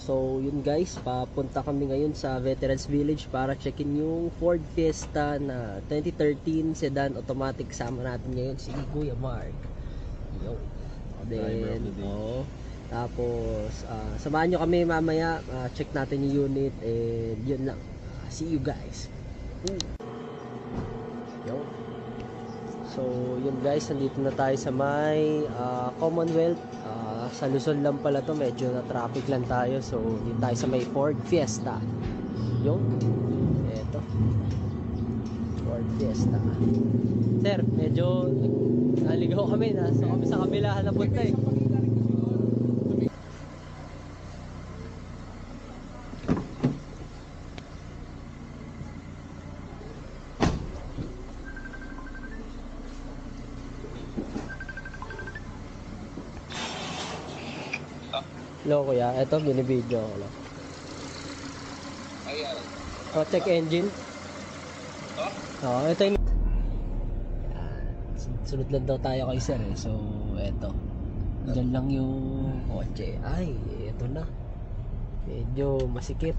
So yun guys, papunta kami ngayon sa Veterans Village para checkin yung Ford Fiesta na 2013 sedan automatic. Sama natin ngayon si Kuya Mark. Yo. Then, oh, tapos, ah, samahan nyo kami mamaya. ah, check natin yung unit and yun lang. Ah, see you guys. Yo. So, yun guys, nandito na tayo sa may ah, Commonwealth. Sa Luzon lang pala to, medyo na traffic lang tayo. So, dito tayo sa may Ford Fiesta. Yun. Eto. Ford Fiesta. Sir, medyo naligaw kami. Nasa kami sa kabila na punta eh. Hello kuya, eto binibideo ko lang. Ayan. O, check engine. Oh? Oo, ito yung... Sunod lang daw tayo kay sir eh. So, eto. Diyan lang yung kotse. Ay, eto na. Medyo masikip.